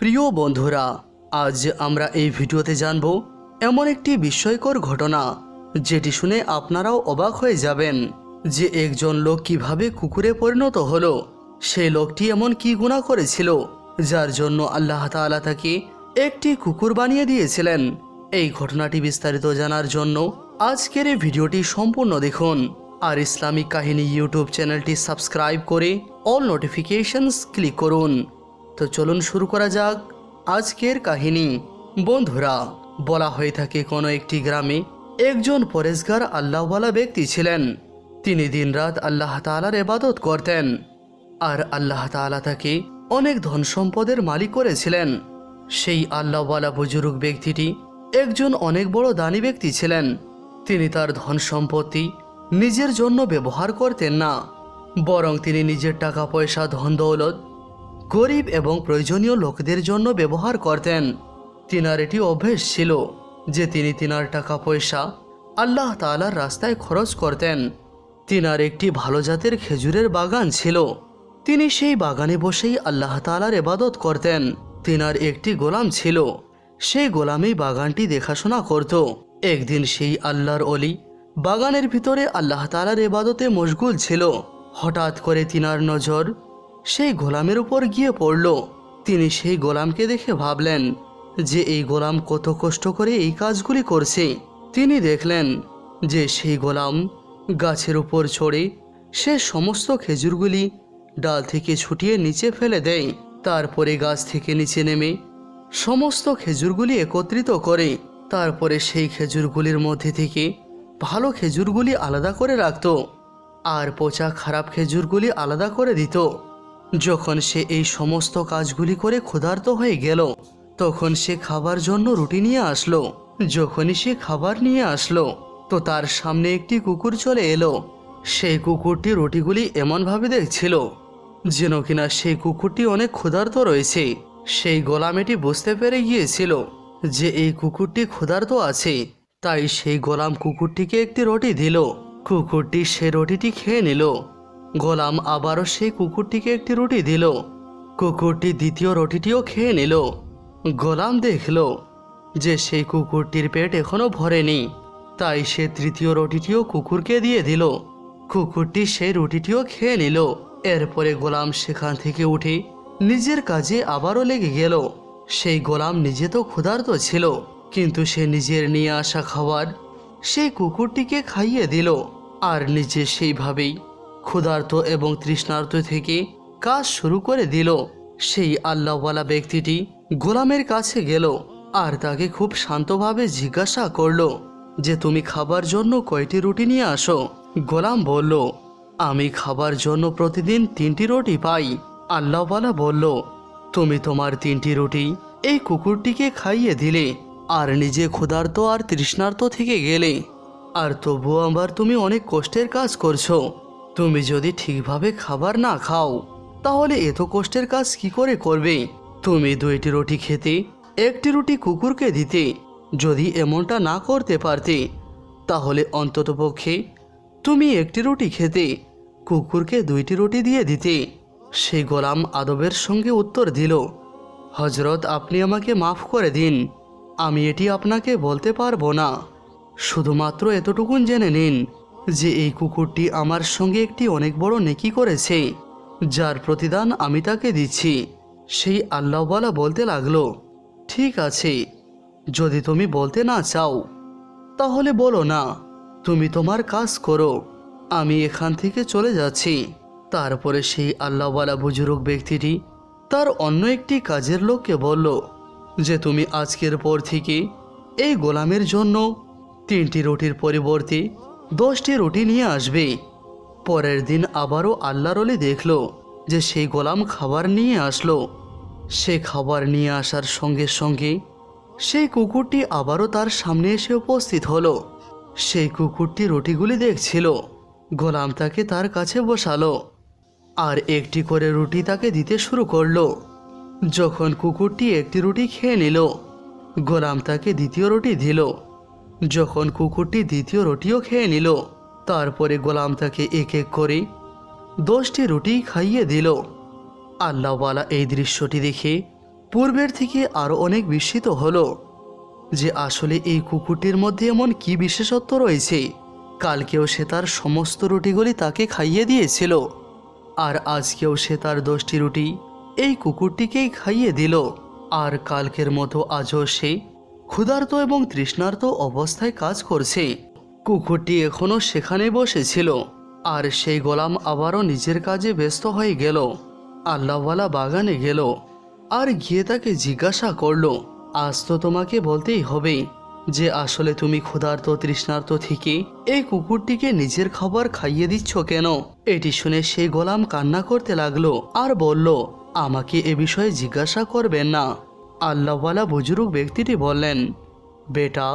প্রিয় বন্ধুরা, আজ আমরা এই ভিডিওতে জানব এমন একটি বিস্ময়কর ঘটনা, যেটি শুনে আপনারাও অবাক হয়ে যাবেন যে একজন লোক কীভাবে কুকুরে পরিণত হলো, সেই লোকটি এমন কি গুণা করেছিল, যার জন্য আল্লাহ তাআলা তাকে একটি কুকুর বানিয়ে দিয়েছিলেন। এই ঘটনাটি বিস্তারিত জানার জন্য আজকের এই ভিডিওটি সম্পূর্ণ দেখুন আর ইসলামিক কাহিনী ইউটিউব চ্যানেলটি সাবস্ক্রাইব করে অল নোটিফিকেশনস ক্লিক করুন। তো চলুন শুরু করা যাক আজকের কাহিনী। বন্ধুরা, বলা হয়ে থাকে কোনো একটি গ্রামে একজন পরেশগার আল্লাহওয়ালা ব্যক্তি ছিলেন। তিনি দিনরাত আল্লাহ তাআলার এবাদত করতেন আর আল্লাহ তাআলা তাকে অনেক ধন সম্পদের মালিক করেছিলেন। সেই আল্লাহওয়ালা বুজুর্গ ব্যক্তিটি একজন অনেক বড় দানী ব্যক্তি ছিলেন। তিনি তার ধন সম্পত্তি নিজের জন্য ব্যবহার করতেন না, বরং তিনি নিজের টাকা পয়সা ধন দৌলত গরিব এবং প্রয়োজনীয় লোকদের জন্য ব্যবহার করতেন। তিনার এটি অভ্যেস ছিল যে তিনি তিনার টাকা পয়সা আল্লাহ তাআলার রাস্তায় খরচ করতেন। তিনার একটি ভালো জাতের খেজুরের বাগান ছিল। তিনি সেই বাগানে বসেই আল্লাহ তাআলার এবাদত করতেন। তিনার একটি গোলাম ছিল। সেই গোলামেই বাগানটি দেখাশোনা করত। একদিন সেই আল্লাহর অলি বাগানের ভিতরে আল্লাহ তাআলার এবাদতে মশগুল ছিল। হঠাৎ করে তিনার নজর সেই গোলামের উপর গিয়ে পড়ল। তিনি সেই গোলামকে দেখে ভাবলেন যে এই গোলাম কত কষ্ট করে এই কাজগুলি করছে। তিনি দেখলেন যে সেই গোলাম গাছের উপর চড়ে সে সমস্ত খেজুরগুলি ডাল থেকে ছুটিয়ে নিচে ফেলে দেয়। তারপরে গাছ থেকে নিচে নেমে সমস্ত খেজুরগুলি একত্রিত করে তারপরে সেই খেজুরগুলির মধ্যে থেকে ভালো খেজুরগুলি আলাদা করে রাখত। আর পচা খারাপ খেজুরগুলি আলাদা করে দিত। যখন সে এই সমস্ত কাজগুলি করে ক্ষুধার্ত হয়ে গেল, তখন সে খাবার জন্য রুটি নিয়ে আসলো। যখনই সে খাবার নিয়ে আসলো, তো তার সামনে একটি কুকুর চলে এলো। সেই কুকুরটি রুটিগুলি এমনভাবে দেখছিল যেন কিনা সেই কুকুরটি অনেক ক্ষুধার্ত রয়েছে। সেই গোলাম এটি বুঝতে পেরে গিয়েছিল যে এই কুকুরটি ক্ষুধার্ত আছে, তাই সেই গোলাম কুকুরটিকে একটি রুটি দিল। কুকুরটি সে রুটিটি খেয়ে নিল। গোলাম আবারও সেই কুকুরটিকে একটি রুটি দিল। কুকুরটি দ্বিতীয় রুটিটিও খেয়ে নিল। গোলাম দেখল যে সেই কুকুরটির পেট এখনও ভরেনি, তাই সে তৃতীয় রুটিটিও কুকুরকে দিয়ে দিল। কুকুরটি সেই রুটিটিও খেয়ে নিল। এরপরে গোলাম সেখান থেকে উঠে নিজের কাজে আবারও লেগে গেল। সেই গোলাম নিজে তো ক্ষুধার্ত ছিল, কিন্তু সে নিজের নিয়ে আসা খাবার সেই কুকুরটিকে খাইয়ে দিল, আর নিজে সেইভাবেই ক্ষুধার্ত এবং তৃষ্ণার্ত থেকে কাজ শুরু করে দিল। সেই আল্লাহওয়ালা ব্যক্তিটি গোলামের কাছে গেল আর তাকে খুব শান্তভাবে জিজ্ঞাসা করল যে, তুমি খাবার জন্য কয়টি রুটি নিয়ে আসো? গোলাম বলল, আমি খাবার জন্য প্রতিদিন তিনটি রুটি পাই। আল্লাহওয়ালা বলল, তুমি তোমার তিনটি রুটি এই কুকুরটিকে খাইয়ে দিলে আর নিজে ক্ষুধার্ত আর তৃষ্ণার্ত থেকে গেলে। আর তবুও আবার তুমি অনেক কষ্টের কাজ করছ। তুমি যদি ঠিকভাবে খাবার না খাও, তাহলে এত কষ্টের কাজ কি করে করবে? তুমি দুইটি রুটি খেতে, একটি রুটি কুকুরকে দিতে, যদি এমনটা না করতে পারতে, তাহলে অন্ততপক্ষে তুমি একটি রুটি খেতে, কুকুরকে দুইটি রুটি দিয়ে দিতে। সেই গোলাম আদবের সঙ্গে উত্তর দিল হজরত আপনি আমাকে মাফ করে দিন। আমি এটি আপনাকে বলতে পারব না। শুধুমাত্র এতটুকুন জেনে নিন যে এই কুকুরটি আমার সঙ্গে একটি অনেক বড় নেকি করেছে, যার প্রতিদান আমি তাকে দিচ্ছি। সেই আল্লাহওয়ালা বলতে লাগল, ঠিক আছে, যদি তুমি বলতে না চাও, তাহলে বলো না, তুমি তোমার কাজ করো, আমি এখান থেকে চলে যাচ্ছি। তারপরে সেই আল্লাহওয়ালা বুজুর্গ ব্যক্তিটি তার অন্য একটি কাজের লোককে বলল, যে তুমি আজকের পর থেকে এই গোলামের জন্য তিনটি রুটির পরিবর্তে দশটি রুটি নিয়ে আসবে। পরের দিন আবারও আল্লাহর অলি দেখল যে সেই গোলাম খাবার নিয়ে আসলো। সে খাবার নিয়ে আসার সঙ্গে সঙ্গে সেই কুকুরটি আবারও তার সামনে এসে উপস্থিত হলো। সেই কুকুরটি রুটিগুলি দেখছিল। গোলাম তাকে তার কাছে বসালো আর একটি করে রুটি তাকে দিতে শুরু করল। যখন কুকুরটি একটি রুটি খেয়ে নিল, গোলাম তাকে দ্বিতীয় রুটি দিল। যখন কুকুরটি দ্বিতীয় রুটিও খেয়ে নিল, তারপরে গোলাম তাকে এক এক করে দশটি রুটি খাইয়ে দিল। আল্লাহওয়ালা এই দৃশ্যটি দেখে পূর্বের থেকে আরও অনেক বিস্মিত হলো যে আসলে এই কুকুরটির মধ্যে এমন কি বিশেষত্ব রয়েছে। কালকেও সে তার সমস্ত রুটিগুলি তাকে খাইয়ে দিয়েছিল, আর আজকেও সে তার দশটি রুটি এই কুকুরটিকেই খাইয়ে দিল, আর কালকের মতো আজও সে ক্ষুধার্ত এবং তৃষ্ণার্ত অবস্থায় কাজ করছে। কুকুরটি এখনও সেখানে বসেছিল, আর সেই গোলাম আবারও নিজের কাজে ব্যস্ত হয়ে গেল। আল্লাহওয়ালা বাগানে গেল, আর গিয়ে তাকে জিজ্ঞাসা করল, আজ তো তোমাকে বলতেই হবে যে, আসলে তুমি ক্ষুধার্ত, তৃষ্ণার্ত থেকে এই কুকুরটিকে নিজের খাবার খাইয়ে দিচ্ছ কেন? এটি শুনে সেই গোলাম কান্না করতে লাগল, আর বলল, আমাকে এ বিষয়ে জিজ্ঞাসা করবেন না। আল্লাহওয়ালা বুজুর্গ ব্যক্তিটি বললেন, বেটা,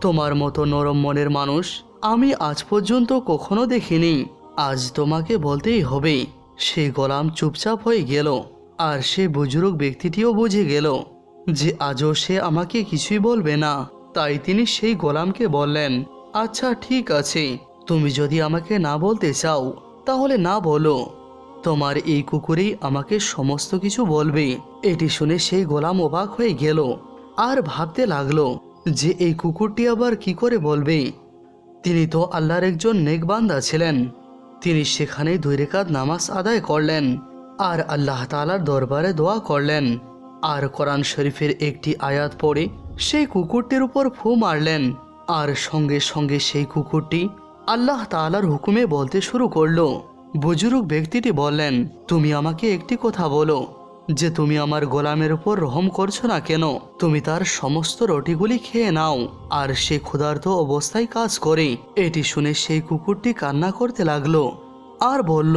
তোমার মতো নরম মনের মানুষ আমি আজ পর্যন্ত কখনো দেখিনি। আজ তোমাকে বলতেই হবে, সে গোলাম চুপচাপ হয়ে গেল আর সে বুজুর্গ ব্যক্তিটিও বুঝে গেল যে আজও সে আমাকে কিছুই বলবে না। তাই তিনি সেই গোলামকে বললেন আচ্ছা ঠিক আছে, তুমি যদি আমাকে না বলতে চাও, তাহলে না বলো। তোমার এই কুকুরেই আমাকে সমস্ত কিছু বলবে। এটি শুনে সেই গোলাম অবাক হয়ে গেল আর ভাবতে লাগল যে এই কুকুরটি আবার কি করে বলবে। তিনি তো আল্লাহর একজন নেকবান্দা ছিলেন। তিনি সেখানে দুই রেখাত নামাজ আদায় করলেন আর আল্লাহ তালার দরবারে দোয়া করলেন। আর কোরআন শরীফের একটি আয়াত পড়ে সেই কুকুরটির উপর ফু মারলেন আর সঙ্গে সঙ্গে সেই কুকুরটি আল্লাহ তালার হুকুমে বলতে শুরু করল। বুজুর্গ ব্যক্তিটি বললেন, তুমি আমাকে একটি কথা বলো, যে তুমি আমার গোলামের উপর রহম করছ না কেন? তুমি তার সমস্ত রুটিগুলি খেয়ে নাও, আর সে ক্ষুধার্ত অবস্থায় কাজ করে। এটি শুনে সেই কুকুরটি কান্না করতে লাগল আর বলল,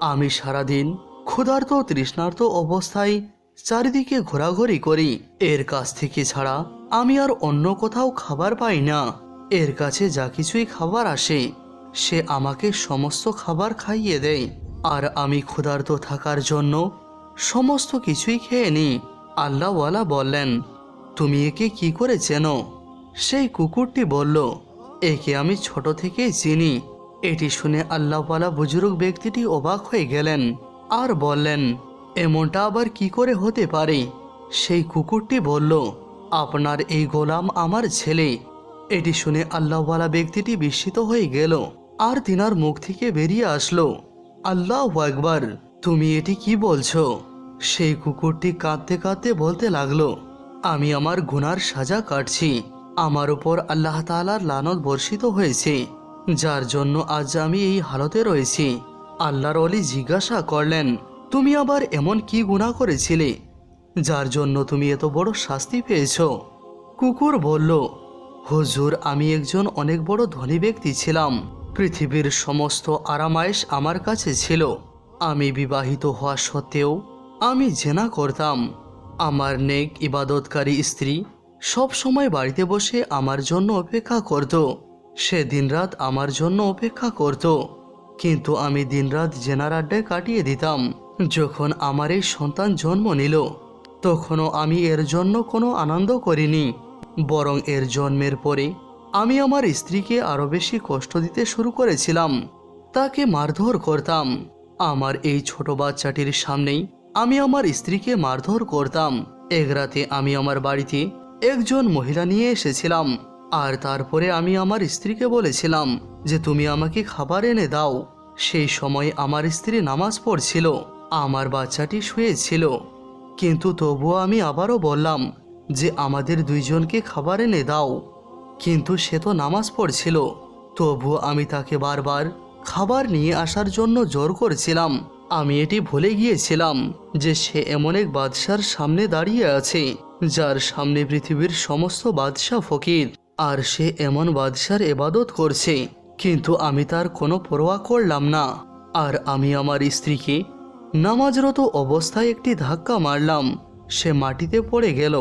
আমি সারাদিন ক্ষুধার্ত তৃষ্ণার্ত অবস্থায় চারিদিকে ঘোরাঘুরি করি। এর কাছ থেকে ছাড়া আমি আর অন্য কোথাও খাবার পাই না। এর কাছে যা কিছুই খাবার আসে সে আমাকে সমস্ত খাবার খাইয়ে দেয়। আর আমি ক্ষুধার্ত থাকার জন্য সমস্ত কিছুই খেয়ে নিই। আল্লাহওয়ালা বললেন, তুমি একে কি করে চেনো? সেই কুকুরটি বলল, একে আমি ছোট থেকেই চিনি। এটি শুনে আল্লাহওয়ালা বুজুর্গ ব্যক্তিটি অবাক হয়ে গেলেন আর বললেন, এমনটা আবার কি করে হতে পারে? সেই কুকুরটি বলল, আপনার এই গোলাম আমার ছেলে। এটি শুনে আল্লাহওয়ালা ব্যক্তিটি বিস্মিত হয়ে গেল। আর তিনার মুখ থেকে বেরিয়ে আসলো। আল্লাহ একবার তুমি এটি কি বলছো? সেই কুকুরটি কাঁদতে কাঁদতে বলতে লাগল, আমি আমার গুনার সাজা কাটছি। আমার উপর আল্লাহ তালার লানত বর্ষিত হয়েছে। যার জন্য আজ আমি এই হালতে রয়েছি। আল্লাহর অলি জিজ্ঞাসা করলেন, তুমি আবার এমন কি গুণা করেছিলে? যার জন্য তুমি এত বড় শাস্তি পেয়েছ? কুকুর বলল, হুজুর, আমি একজন অনেক বড় ধনী ব্যক্তি ছিলাম। পৃথিবীর সমস্ত আরামায়েশ আমার কাছে ছিল। আমি বিবাহিত হওয়া সত্ত্বেও আমি জেনা করতাম, আমার নেক ইবাদতকারী স্ত্রী সব সময় বাড়িতে বসে আমার জন্য অপেক্ষা করত। সে দিনরাত আমার জন্য অপেক্ষা করত। কিন্তু আমি দিনরাত জেনার আড্ডায় কাটিয়ে দিতাম। যখন আমার এই সন্তান জন্ম নিল, তখনও আমি এর জন্য কোনো আনন্দ করিনি। বরং এর জন্মের পরে আমি আমার স্ত্রীকে আরও বেশি কষ্ট দিতে শুরু করেছিলাম। তাকে মারধর করতাম। আমার এই ছোট বাচ্চাটির সামনেই আমি আমার স্ত্রীকে মারধর করতাম। এক রাতে আমি আমার বাড়িতে একজন মহিলা নিয়ে এসেছিলাম। আর তারপরে আমি আমার স্ত্রীকে বলেছিলাম যে, তুমি আমাকে খাবার এনে দাও। সেই সময় আমার স্ত্রী নামাজ পড়ছিল, আমার বাচ্চাটি শুয়েছিল। কিন্তু তবুও আমি আবারও বললাম যে, আমাদের দুইজনকে খাবার এনে দাও। কিন্তু সে তো নামাজ পড়ছিল। তবুও আমি তাকে বারবার খাবার নিয়ে আসার জন্য জোর করেছিলাম। আমি এটি ভুলে গিয়েছিলাম যে সে এমন এক বাদশার সামনে দাঁড়িয়ে আছে, যার সামনে পৃথিবীর সমস্ত বাদশাহ ফকির, আর সে এমন বাদশার এবাদত করছে। কিন্তু আমি তার কোনো পরোয়া করলাম না, আর আমি আমার স্ত্রীকে নামাজরত অবস্থায় একটি ধাক্কা মারলাম। সে মাটিতে পড়ে গেল।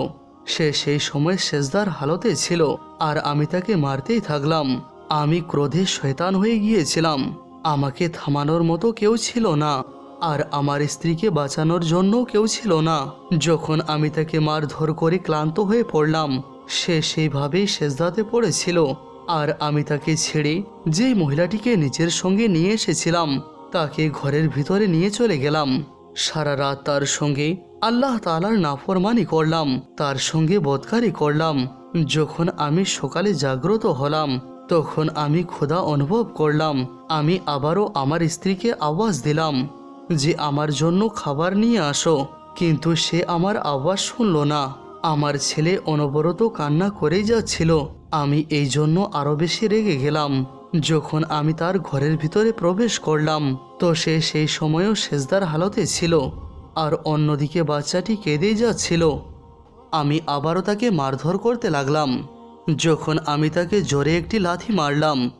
সে সেই সময় সেজদার হালতে ছিল, আর আমি তাকে মারতেই থাকলাম। আমি ক্রোধে শয়তান হয়ে গিয়েছিলাম। আমাকে থামানোর মতো কেউ ছিল না, আর আমার স্ত্রীকে বাঁচানোর জন্য কেউ ছিল না। যখন আমি তাকে মারধর করে ক্লান্ত হয়ে পড়লাম, সে সেইভাবেই সেজদাতে পড়েছিল, আর আমি তাকে ছেড়ে যেই মহিলাটিকে নিজের সঙ্গে নিয়ে এসেছিলাম, তাকে ঘরের ভিতরে নিয়ে চলে গেলাম। সারা রাত তার সঙ্গে আল্লাহ তালার নাফরমানি করলাম, তার সঙ্গে বদকারি করলাম। যখন আমি সকালে জাগ্রত হলাম, তখন আমি ক্ষুধা অনুভব করলাম। আমি আবারও আমার স্ত্রীকে আওয়াজ দিলাম যে, আমার জন্য খাবার নিয়ে আসো। কিন্তু সে আমার আওয়াজ শুনল না। আমার ছেলে অনবরত কান্না করেই যাচ্ছিল। আমি এই জন্য আরও বেশি রেগে গেলাম। যখন আমি তার ঘরের ভিতরে প্রবেশ করলাম, তো সে সেই সময়ও সেজদার হালতে ছিল, আর অন্যদিকে বাচ্চাটি কেঁদেই যাচ্ছিল। আমি আবারও তাকে মারধর করতে লাগলাম। যখন আমি তাকে জোরে একটি লাথি মারলাম,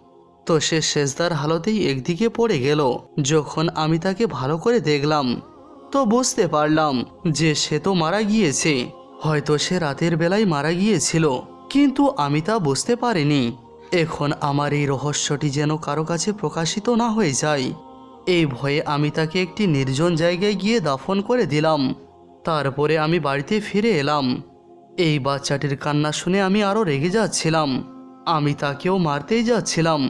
তো সে সেজদার হালতেই একদিকে পড়ে গেল। যখন আমি তাকে ভালো করে দেখলাম, তো বুঝতে পারলাম যে সে তো মারা গিয়েছে। হয়তো সে রাতের বেলায় মারা গিয়েছিল, কিন্তু আমি তা বুঝতে পারিনি। এখন আমার এই রহস্যটি যেন কারও কাছে প্রকাশিত না হয়ে যায়। এই ভয়ে আমি তাকে একটি নির্জন জায়গায় গিয়ে দাফন করে দিলাম। তারপরে আমি বাড়িতে ফিরে এলাম। এই বাচ্চাটির কান্না শুনে আমি আরও রেগে যাচ্ছিলাম। আমি তাকেও মারতেই যাচ্ছিলাম।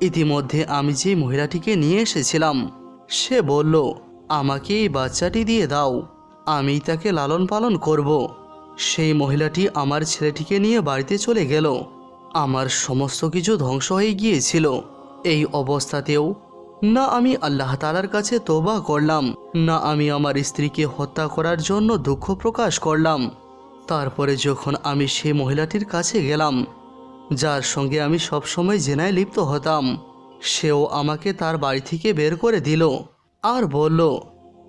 ইতিমধ্যে আমি যে মহিলাটিকে নিয়ে এসেছিলাম, সে বলল, আমাকে এই বাচ্চাটি দিয়ে দাও আমি তাকে লালন পালন করব। সেই মহিলাটি আমার ছেলেটিকে নিয়ে বাড়িতে চলে গেল। আমার সমস্ত কিছু ধ্বংস হয়ে গিয়েছিল। এই অবস্থাতেও না আমি আল্লাহ তালার কাছে তোবা করলাম, না আমি আমার স্ত্রীকে হত্যা করার জন্য দুঃখ প্রকাশ করলাম। তারপরে যখন আমি সেই মহিলাটির কাছে গেলাম, যার সঙ্গে আমি সবসময় জেনায় লিপ্ত হতাম, সেও আমাকে তার বাড়ি থেকে বের করে দিল আর বলল,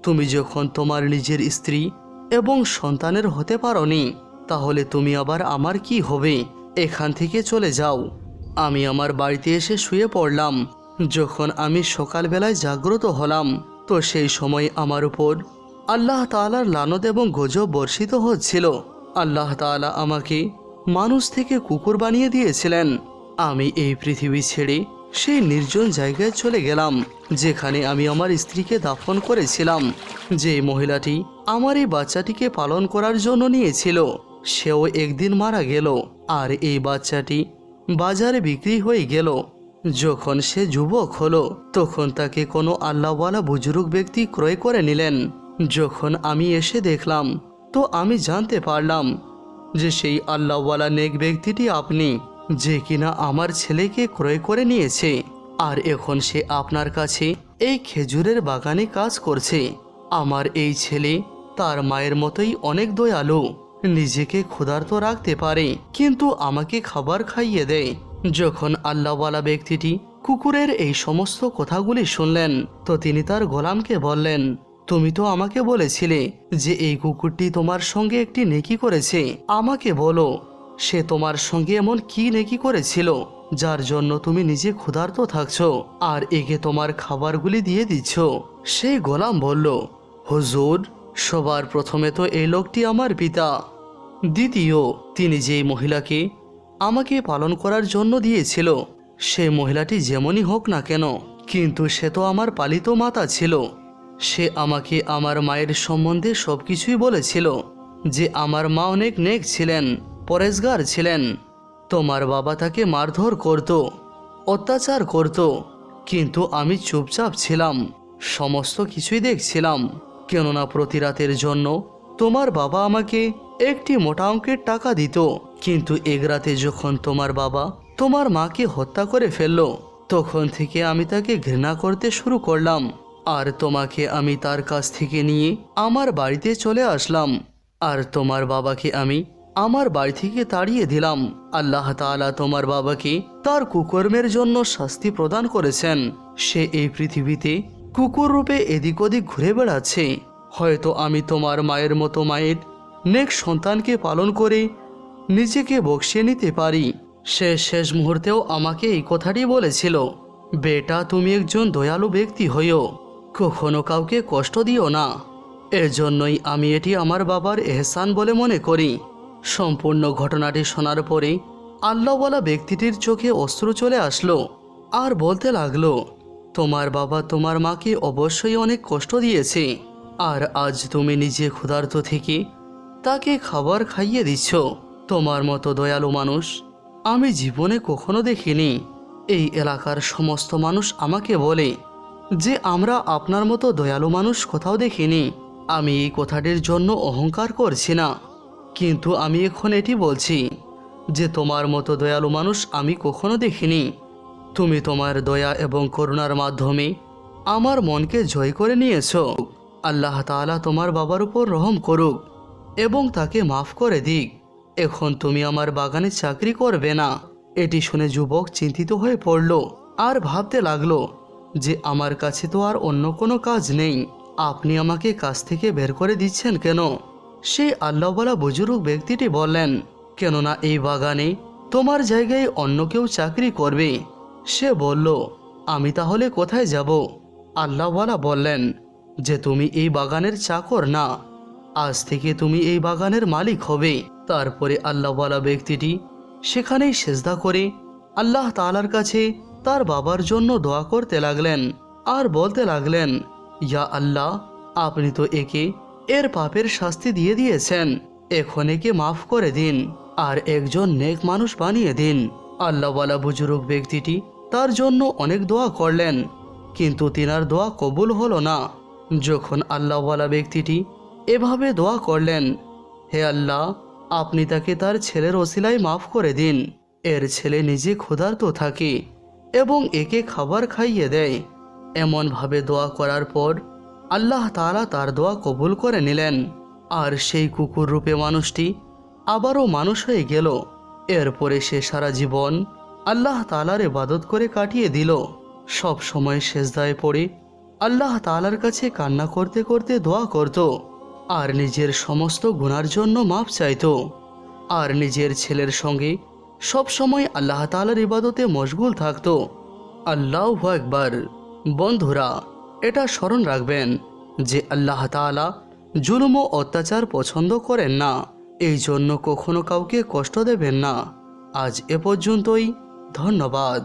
তুমি যখন তোমার নিজের স্ত্রী এবং সন্তানের হতে পারোনি, তাহলে তুমি আবার আমার কি হবে? এখান থেকে চলে যাও। আমি আমার বাড়িতে এসে শুয়ে পড়লাম। যখন আমি সকালবেলায় জাগ্রত হলাম, তো সেই সময় আমার উপর আল্লাহ তাআলার লানত এবং গজব বর্ষিত হচ্ছিল। আল্লাহ তাআলা আমাকে মানুষ থেকে কুকুর বানিয়ে দিয়েছিলেন। আমি এই পৃথিবী ছেড়ে সেই নির্জন জায়গায় চলে গেলাম, যেখানে আমি আমার স্ত্রীকে দাফন করেছিলাম। যে মহিলাটি আমার এই বাচ্চাটিকে পালন করার জন্য নিয়েছিল। সেও একদিন মারা গেল, আর এই বাচ্চাটি বাজারে বিক্রি হয়ে গেল। যখন সে যুবক হলো, তখন তাকে কোনো আল্লাহওয়ালা বুজুর্গ ব্যক্তি ক্রয় করে নিলেন। যখন আমি এসে দেখলাম, তো আমি জানতে পারলাম যে সেই আল্লাহওয়ালা নেক ব্যক্তিটি আপনি, যে কিনা আমার ছেলেকে ক্রয় করে নিয়েছে, আর এখন সে আপনার কাছে এই খেজুরের বাগানে কাজ করছে। আমার এই ছেলে তার মায়ের মতোই অনেক দয়ালু। নিজেকে ক্ষুধার্ত রাখতে পারে, কিন্তু আমাকে খাবার খাইয়ে দেয়। যখন আল্লাহওয়ালা ব্যক্তিটি কুকুরের এই সমস্ত কথাগুলি শুনলেন, তো তিনি তার গোলামকে বললেন, তুমি তো আমাকে বলেছিলে যে এই কুকুরটি তোমার সঙ্গে একটি নেকি করেছে। আমাকে বলো, সে তোমার সঙ্গে এমন কি নেকি করেছিল, যার জন্য তুমি নিজে ক্ষুধার্ত থাকছ, আর একে তোমার খাবারগুলি দিয়ে দিচ্ছ? সেই গোলাম বলল, হুজুর, সবার প্রথমে তো এই লোকটি আমার পিতা। দ্বিতীয়, তিনি যেই মহিলাকে আমাকে পালন করার জন্য দিয়েছিল, সে মহিলাটি যেমনই হোক না কেন, কিন্তু সে তো আমার পালিত মাতা ছিল। সে আমাকে আমার মায়ের সম্বন্ধে সব কিছুই বলেছিল যে আমার মা অনেক নেক ছিলেন, পরেশগার ছিলেন। তোমার বাবা তাকে মারধর করত, অত্যাচার করত, কিন্তু আমি চুপচাপ ছিলাম, সমস্ত কিছুই দেখছিলাম, কেননা প্রতি রাতের জন্য তোমার বাবা আমাকে একটি মোটা অঙ্কের টাকা দিত। কিন্তু এক রাতে যখন তোমার বাবা তোমার মাকে হত্যা করে ফেলল, তখন থেকে আমি তাকে ঘৃণা করতে শুরু করলাম। আর তোমাকে আমি তার কাছ থেকে নিয়ে আমার বাড়িতে চলে আসলাম। আর তোমার বাবাকে আমি আমার বাড়ি থেকে তাড়িয়ে দিলাম। আল্লাহ তাআলা তোমার বাবাকে তার কুকর্মের জন্য শাস্তি প্রদান করেছেন। সে এই পৃথিবীতে কুকুর রূপে এদিক ওদিক ঘুরে বেড়াচ্ছে। হয়তো আমি তোমার মায়ের মতো মায়ের নেক সন্তানকে পালন করে নিজেকে বক্সিয়ে নিতে পারি। সে শেষ মুহূর্তেও আমাকে এই কথাটি বলেছিল, বেটা, তুমি একজন দয়ালু ব্যক্তি হইও কখনো কাউকে কষ্ট দিও না। এজন্যই আমি এটি আমার বাবার এহসান বলে মনে করি। সম্পূর্ণ ঘটনাটি শোনার পরে আল্লাহওয়ালা ব্যক্তিটির চোখে অস্ত্র চলে আসলো আর বলতে লাগল, তোমার বাবা তোমার মাকে অবশ্যই অনেক কষ্ট দিয়েছে। আর আজ তুমি নিজে ক্ষুধার্ত থেকে তাকে খাবার খাইয়ে দিচ্ছ। তোমার মতো দয়ালু মানুষ আমি জীবনে কখনো দেখিনি। এই এলাকার সমস্ত মানুষ আমাকে বলে যে আমরা আপনার মতো দয়ালু মানুষ কোথাও দেখিনি। আমি এই কথাটির জন্য অহংকার করছি না। কিন্তু আমি এখন এটি বলছি যে তোমার মতো দয়ালু মানুষ আমি কখনো দেখিনি। তুমি তোমার দয়া এবং করুণার মাধ্যমে আমার মনকে জয় করে নিয়েছো। আল্লাহ তাআলা তোমার বাবার উপর রহম করুক এবং তাকে মাফ করে দিক। এখন তুমি আমার বাগানে চাকরি করবে না। এটি শুনে যুবক চিন্তিত হয়ে পড়ল আর ভাবতে লাগল যে আমার কাছে তো আর অন্য কোনো কাজ নেই। আপনি আমাকে কাজ থেকে বের করে দিচ্ছেন কেন? সেই আল্লাহওয়ালা বুজুর্গ ব্যক্তিটি বললেন, কেননা এই বাগানে তোমার জায়গায় অন্য কেউ চাকরি করবে। সে বলল, আমি তাহলে কোথায় যাব? আল্লাহওয়ালা বললেন যে তুমি এই বাগানের চাকর না। আজ থেকে তুমি এই বাগানের মালিক হবে। তারপরে আল্লাহওয়ালা ব্যক্তিটি সেখানেই সেজদা করে আল্লাহ তালার কাছে তার বাবার জন্য দোয়া করতে লাগলেন আর বলতে লাগলেন, ইয়া আল্লাহ, আপনি তো একে এর পাপের শাস্তি দিয়ে দিয়েছেন। এখন একে মাফ করে দিন আর একজন নেক মানুষ বানিয়ে দিন। আল্লাহওয়ালা বুজুর্গ ব্যক্তিটি তার জন্য অনেক দোয়া করলেন, কিন্তু তিনার দোয়া কবুল হলো না। যখন আল্লাহওয়ালা ব্যক্তিটি এভাবে দোয়া করলেন, হে আল্লাহ, আপনি তাকে তার ছেলের ওসিলায় মাফ করে দিন। এর ছেলে নিজে ক্ষুধার্ত থাকে এবং একে খাবার খাইয়ে দেয়। এমনভাবে দোয়া করার পর আল্লাহ তাআলা তার দোয়া কবুল করে নিলেন। আর সেই কুকুর রূপে মানুষটি আবারও মানুষ হয়ে গেল। এরপরে সে সারা জীবন আল্লাহ তালার ইবাদত করে কাটিয়ে দিল। সব সময় শেষদায় পড়ে আল্লাহ তালার কাছে কান্না করতে করতে দোয়া করত, আর নিজের সমস্ত গুনার জন্য মাপ চাইত। আর নিজের ছেলের সঙ্গে সব সময় আল্লাহ তালার ইবাদতে মশগুল থাকত। আল্লাহ একবার বন্ধুরা, এটা স্মরণ রাখবেন যে আল্লাহ তাআলা জুলুম ও অত্যাচার পছন্দ করেন না, এই জন্য কখনো কাউকে কষ্ট দেবেন না। আজ এ পর্যন্তই, ধন্যবাদ।